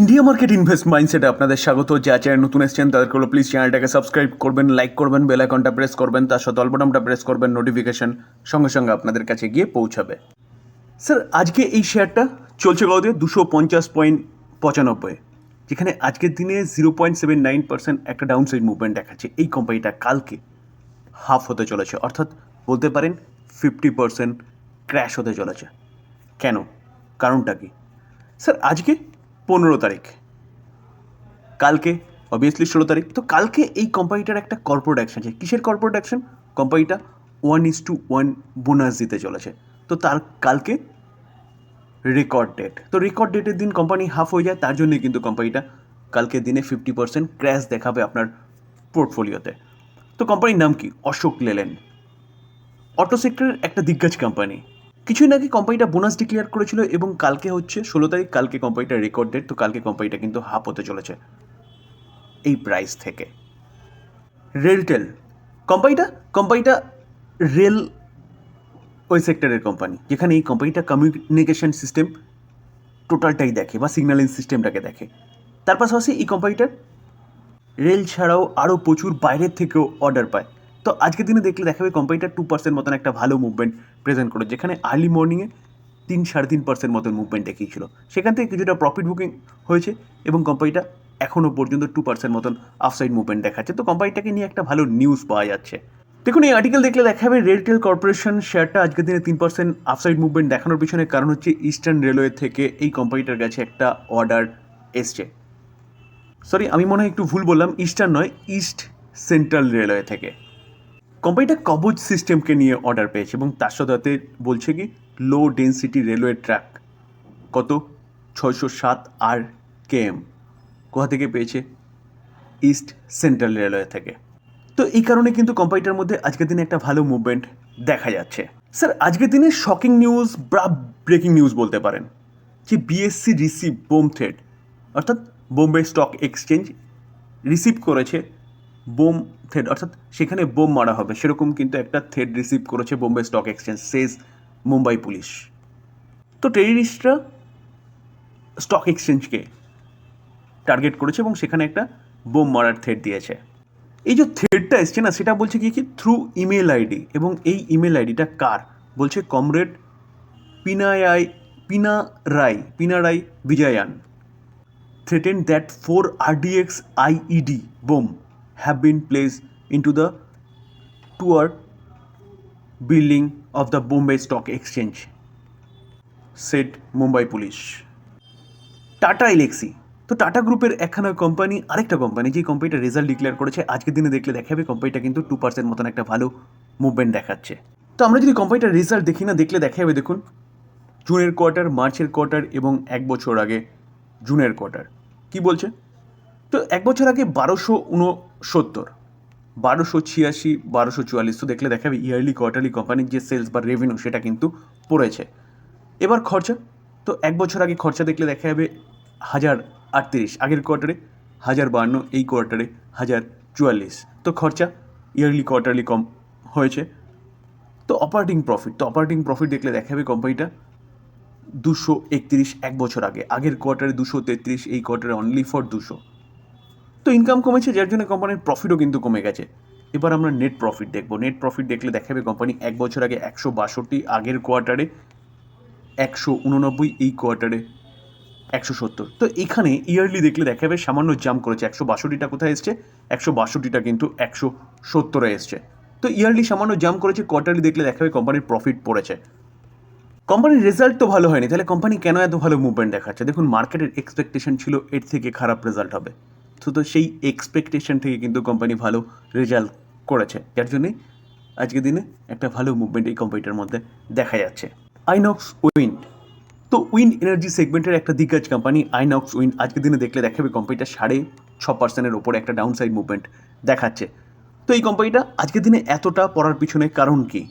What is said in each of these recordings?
India market invest মাইন্ডসেটে আপনাদের স্বাগত। যা চ্যানেল নতুন এসেছেন, তাদেরকে হলো প্লিজ চ্যানেলটাকে সাবস্ক্রাইব করবেন লাইক করবেন বেল আইকনটা প্রেস করবেন, তার সাথে অল্পটামটা প্রেস করবেন নোটিফিকেশন সঙ্গে সঙ্গে আপনাদের কাছে গিয়ে পৌঁছাবে। স্যার আজকে এই শেয়ারটা চলছে কত? দুশো পঞ্চাশ পয়েন্ট পঁচানব্বই। যেখানে আজকের দিনে zero point seven nine percent একটা ডাউন সাইড মুভমেন্ট দেখাচ্ছে। এই কোম্পানিটা কালকে হাফ হতে চলেছে। অর্থাৎ বলতে পারেন ফিফটি পার্সেন্ট ক্র্যাশ হতে চলেছে। কেন? কারণটা কি? স্যার আজকে পনেরো তারিখ। কালকে অবভিয়াসলি ষোলো তারিখ। তো কালকে এই কোম্পানিটার একটা কর্পোরেট অ্যাকশন আছে। কিসের কর্পোরেট অ্যাকশন কোম্পানিটা one is to one bonus দিতে চলেছে। তো তার কালকে রেকর্ড ডেট তো রেকর্ড ডেটের দিন কোম্পানি হাফ হয়ে যায়, তার জন্যই কিন্তু কোম্পানিটা কালকে দিনে ফিফটি পার্সেন্ট ক্র্যাশ দেখাবে আপনার পোর্টফোলিওতে তো কোম্পানির নাম কি? অশোক লেলেন অটো সেক্টরের একটা দিগ্গজ কোম্পানি কিছুদিন নাকি কোম্পানিটা বোনাস ডিক্লেয়ার করেছিল এবং কালকে হচ্ছে ষোলো তারিখ কালকে কোম্পানিটা রেকর্ড ডেট তো কালকে কোম্পানিটা কিন্তু হাফ হতে চলেছে। এই প্রাইস থেকে। রেলটেল কোম্পানিটা কোম্পানিটা রেল ওই সেক্টরের কোম্পানি যেখানে এই কোম্পানিটা কমিউনিকেশন সিস্টেম টোটালটাই দেখে বা সিগন্যালিং সিস্টেমটাকে দেখে। তার পাশাপাশি এই কোম্পানিটার রেল ছাড়াও আরও প্রচুর বাইরের থেকেও অর্ডার পায়। তো আজকের দিনে দেখলে দেখাবে কোম্পানিটা টু পার্সেন্ট মতন একটা ভালো মুভমেন্ট প্রেজেন্ট করে যেখানে আর্লি মর্নিংয়ে তিন সাড়ে তিন পার্সেন্ট মতন মুভমেন্ট দেখিয়েছিল। সেখান থেকে কিছুটা প্রফিট বুকিং হয়েছে এবং কোম্পানিটা এখনও পর্যন্ত টু পার্সেন্ট মতন আফসাইড মুভমেন্ট দেখাচ্ছে। তো কোম্পানিটাকে নিয়ে একটা ভালো নিউজ পাওয়া যাচ্ছে। দেখুন, এই আর্টিকেল দেখলে দেখাবে রেলটেল কর্পোরেশন শেয়ারটা আজকের দিনে তিন পার্সেন্ট আফসাইড মুভমেন্ট দেখানোর পিছনে কারণ হচ্ছে ইস্টার্ন রেলওয়ে থেকে এই কোম্পানিটার কাছে একটা অর্ডার এসছে। সরি আমি মনে হয় একটু ভুল বললাম ইস্টার্ন নয় ইস্ট সেন্ট্রাল রেলওয়ে থেকে। কোম্পানিটা কবচ সিস্টেমকে নিয়ে অর্ডার পেয়েছে এবং তার সাথে বলছে কি লো ডেন্সিটি রেলওয়ে ট্র্যাক কত? ছয়শো সাত আর কেএম কোথা থেকে পেয়েছে? ইস্ট সেন্ট্রাল রেলওয়ে থেকে। তো এই কারণে কিন্তু কোম্পানিটার মধ্যে আজকের দিনে একটা ভালো মুভমেন্ট দেখা যাচ্ছে। স্যার আজকের দিনে শকিং নিউজ বা ব্রেকিং নিউজ বলতে পারেন। যে বিএসসি রিসিভ বোম থ্রেড অর্থাৎ বোম্বে স্টক এক্সচেঞ্জ রিসিভ করেছে বোম থ্রেড অর্থাৎ সেখানে বোম মারা হবে। সেরকম কিন্তু একটা থ্রেড রিসিভ করেছে Bombay stock exchange says Mumbai police তো টেরিস্টরা স্টক এক্সচেঞ্জকে টার্গেট করেছে এবং সেখানে একটা বোম মারার থ্রেড দিয়েছে। এই যে থ্রেডটা এসছে না, সেটা বলছে কি কি? থ্রু ইমেল আইডি এবং এই ইমেল আইডিটা কার? বলছে comrade পিনায়াই Pinarayi Pinarayi Vijayan threatened that four RDX IED bomb have been placed into the tour building of the Bombay Stock Exchange, said Mumbai Police. Tata Elxsi তো টাটা গ্রুপের একখানা company আরেকটা company যে কোম্পানিটা রেজাল্ট ডিক্লেয়ার করেছে আজকের দিনে দেখলে দেখাবে কোম্পানিটা কিন্তু টু পার্সেন্ট মতন একটা ভালো মুভমেন্ট দেখাচ্ছে। তো আমরা যদি কোম্পানিটার রেজাল্ট দেখি না দেখলে দেখা যাবে দেখুন জুনের কোয়ার্টার মার্চের কোয়ার্টার এবং এক বছর আগে জুনের কোয়ার্টার কি বলছে? তো এক বছর আগে বারোশো উনসত্তর বারোশো ছিয়াশি, বারোশো চুয়াল্লিশ। তো দেখলে দেখাবে ইয়ারলি কোয়ার্টারলি কোম্পানির যে সেলস বা রেভিনিউ সেটা কিন্তু পড়েছে। এবার খরচা। তো এক বছর আগে খরচা দেখলে দেখা যাবে, হাজার আটত্রিশ। আগের কোয়ার্টারে হাজার বান্ন, এই কোয়ার্টারে হাজার চুয়াল্লিশ। তো খরচা ইয়ারলি কোয়ার্টারলি কম হয়েছে। তো অপারেটিং প্রফিট তো অপারেটিং প্রফিট দেখলে দেখাবে কোম্পানিটা দুশো একত্রিশ এক বছর আগে। আগের কোয়ার্টারে দুশো তেত্রিশ, এই কোয়ার্টারে অনলি ফর দুশো। তো ইনকাম কমেছে, যার জন্য কোম্পানির প্রফিটও কিন্তু কমে গেছে। এবার আমরা নেট প্রফিট দেখব। নেট প্রফিট দেখলে দেখাবে কোম্পানি এক বছর আগে একশো বাষট্টি, আগের কোয়ার্টারে একশো উননব্বই, এই কোয়ার্টারে একশো সত্তর। তো এখানে ইয়ারলি দেখলে দেখাবে সামান্য জাম্প করেছে। একশো বাষট্টিটা কোথায় এসছে? একশো বাষট্টিটা কিন্তু একশো সত্তরে এসছে। তো ইয়ারলি সামান্য জাম্প করেছে কোয়ার্টারলি দেখলে দেখাবে কোম্পানির প্রফিট পড়েছে। কোম্পানির রেজাল্ট তো ভালো হয়নি, তাহলে কোম্পানি কেন এত ভালো মুভমেন্ট দেখাচ্ছে? দেখুন মার্কেটের এক্সপেকটেশন ছিল, এর থেকে খারাপ রেজাল্ট হবে। তো তো সেই এক্সপেকটেশন থেকে কিন্তু কোম্পানি ভালো রেজাল্ট করেছে। যার জন্যই আজকের দিনে একটা ভালো মুভমেন্ট এই কোম্পানিটার মধ্যে দেখা যাচ্ছে। আইনক্স উইন্ড তো উইন্ড এনার্জি সেগমেন্টের একটা দিগ্গজ কোম্পানি আইনক্স উইন্ড আজকের দিনে দেখলে দেখাবে কোম্পানিটা সাড়ে ছ পার্সেন্টের ওপরে একটা ডাউন সাইড মুভমেন্ট দেখাচ্ছে। তো, এই কোম্পানিটা আজকের দিনে এতটা পড়ার পিছনে কারণ কি?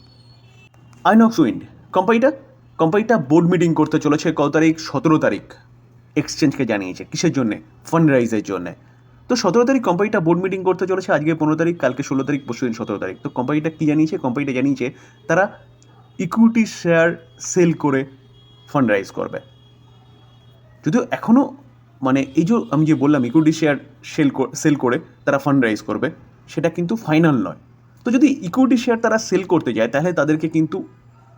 আইনক্স উইন্ড কোম্পানিটা কোম্পানিটা বোর্ড মিটিং করতে চলেছে কত তারিখ? সতেরো তারিখ। এক্সচেঞ্জকে জানিয়েছে। কিসের জন্যে? ফান্ড রাইজের জন্যে। তো সতেরো তারিখ কোম্পানিটা বোর্ড মিটিং করতে চলেছে, আজকে পনেরো তারিখ, কালকে ষোলো তারিখ, পরশু দিন সতেরো তারিখ। তো কোম্পানিটা কী জানিয়েছে? কোম্পানিটা জানিয়েছে তারা ইকুইটি শেয়ার সেল করে ফান্ড রাইজ করবে। যদিও এখনও মানে এই যে আমি যে বললাম ইকুইটি শেয়ার সেল সেল করে তারা ফান্ড রাইজ করবে, সেটা কিন্তু ফাইনাল নয়। তো যদি ইকুইটি শেয়ার তারা সেল করতে যায়, তাহলে তাদেরকে কিন্তু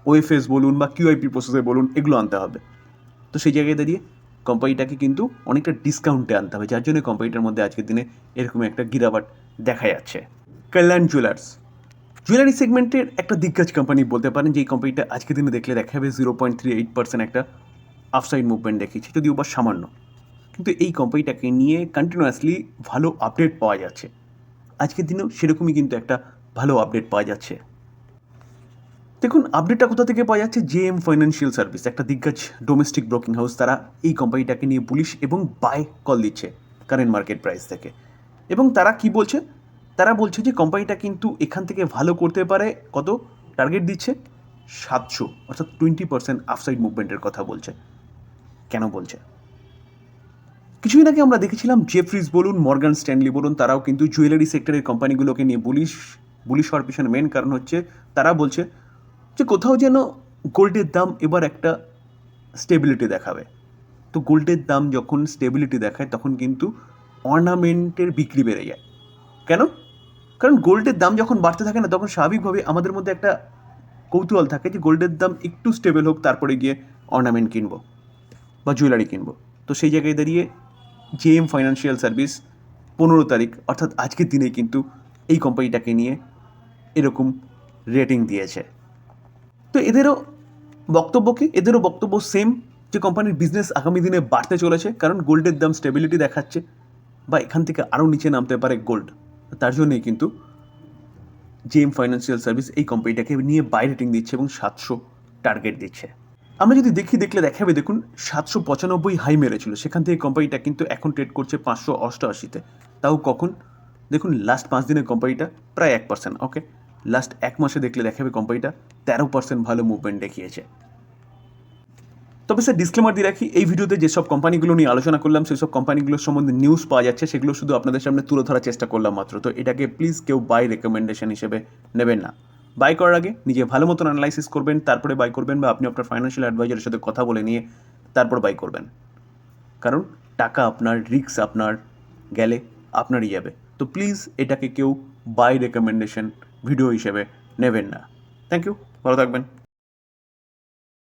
ওএফএস বলুন বা কিউআইপি প্রসেসে বলুন, এগুলো আনতে হবে। তো সেই জায়গায় দাঁড়িয়ে কোম্পানিটাকে কিন্তু অনেকটা ডিসকাউন্টে আনতে হবে, যার জন্য কোম্পানিটার মধ্যে আজকের দিনে এরকম একটা গিরাবাট দেখা যাচ্ছে। কল্যাণ জুয়েলার্স জুয়েলারি সেগমেন্টের একটা দিগ্গজ কোম্পানি বলতে পারেন যে এই কোম্পানিটা আজকের দিনে দেখলে দেখা যাবে zero point three eight percent একটা আফসাইড মুভমেন্ট দেখিয়েছে, যদিও বা সামান্য। কিন্তু এই কোম্পানিটাকে নিয়ে কন্টিনিউয়াসলি ভালো আপডেট পাওয়া যাচ্ছে। আজকের দিনেও সেরকমই কিন্তু একটা ভালো আপডেট পাওয়া যাচ্ছে। দেখুন আপডেটটা কোথা থেকে পাওয়া যাচ্ছে? জে এম ফাইন্যান্সিয়াল সার্ভিস একটা দিগ্গজ ডোমেস্টিক ব্রোকিং হাউস তারা এই কোম্পানিটাকে নিয়ে পুলিশ এবং বাই কল দিচ্ছে কারেন্ট মার্কেট প্রাইস থেকে। এবং তারা কি বলছে? তারা বলছে যে কোম্পানিটা কিন্তু এখান থেকে ভালো করতে পারে, কত? টার্গেট দিচ্ছে সাতশো, অর্থাৎ টোয়েন্টি পার্সেন্ট আফসাইড মুভমেন্টের কথা বলছে। কেন বলছে? কিছুদিন আগে আমরা দেখেছিলাম জেফ্রিজ বলুন মর্গান স্ট্যানলি বলুন, তারাও কিন্তু জুয়েলারি সেক্টরের কোম্পানিগুলোকে নিয়ে বুলিশ বুলিশ হওয়ার পিছনে মেন কারণ হচ্ছে, তারা বলছে যে কোথাও যেন গোল্ডের দাম এবার একটা স্টেবিলিটি দেখাবে। তো গোল্ডের দাম যখন স্টেবিলিটি দেখায়, তখন কিন্তু অর্নামেন্টের বিক্রি বেড়ে যায়। কেন? কারণ গোল্ডের দাম যখন বাড়তে থাকে না, তখন স্বাভাবিকভাবে আমাদের মধ্যে একটা কৌতূহল থাকে যে গোল্ডের দাম একটু স্টেবল হোক, তারপরে গিয়ে অর্নামেন্ট কিনবো বা জুয়েলারি কিনবো। তো সেই জায়গায় দাঁড়িয়ে জেএম ফাইন্যান্সিয়াল সার্ভিস পনেরো তারিখ, অর্থাৎ আজকের দিনে কিন্তু এই কোম্পানিটাকে নিয়ে এরকম রেটিং দিয়েছে। তো এদেরও বক্তব্য কি? এদেরও বক্তব্য সেম যে কোম্পানির বিজনেস আগামী দিনে বাড়তে চলেছে, কারণ গোল্ডের দাম স্টেবিলিটি দেখাচ্ছে বা এখান থেকে আরও নিচে নামতে পারে গোল্ড তার জন্যই কিন্তু জেএম ফাইন্যান্সিয়াল সার্ভিস এই কোম্পানিটাকে নিয়ে বাই রেটিং দিচ্ছে এবং সাতশো টার্গেট দিচ্ছে। আমরা যদি দেখি, দেখলে দেখাবে, দেখুন, সাতশো পঁচানব্বই হাই মেরেছিল। সেখান থেকে কোম্পানিটা কিন্তু এখন ট্রেড করছে পাঁচশো অষ্টআশিতে। তাও কখন? দেখুন লাস্ট পাঁচ দিনের কোম্পানিটা প্রায় এক পার্সেন্ট ওকে লাস্ট এক মাসে দেখলে দেখাবে কোম্পানিটা তেরো পার্সেন্ট ভালো মুভমেন্ট দেখিয়েছে। তবে স্যার ডিসক্লেমার দিয়ে রাখি, এই ভিডিওতে যেসব কোম্পানিগুলো নিয়ে আলোচনা করলাম, সেসব কোম্পানিগুলোর সম্বন্ধে নিউজ পাওয়া যাচ্ছে, সেগুলো শুধু আপনাদের সামনে তুলে ধরার চেষ্টা করলাম মাত্র। তো এটাকে প্লিজ কেউ বাই রেকমেন্ডেশন হিসেবে নেবেন না। বাই করার আগে নিজে ভালো মতন অ্যানালাইসিস করবেন, তারপরে বাই করবেন বা আপনি আপনার ফাইন্যান্সিয়াল অ্যাডভাইজারের সাথে কথা বলে নিয়ে তারপর বাই করবেন। কারণ টাকা আপনার রিস্ক আপনার, গেলে আপনারই যাবে। তো প্লিজ এটাকে কেউ বাই রেকমেন্ডেশন ভিডিও হিসেবে নেবেন না। থ্যাংক ইউ ভালো থাকবেন।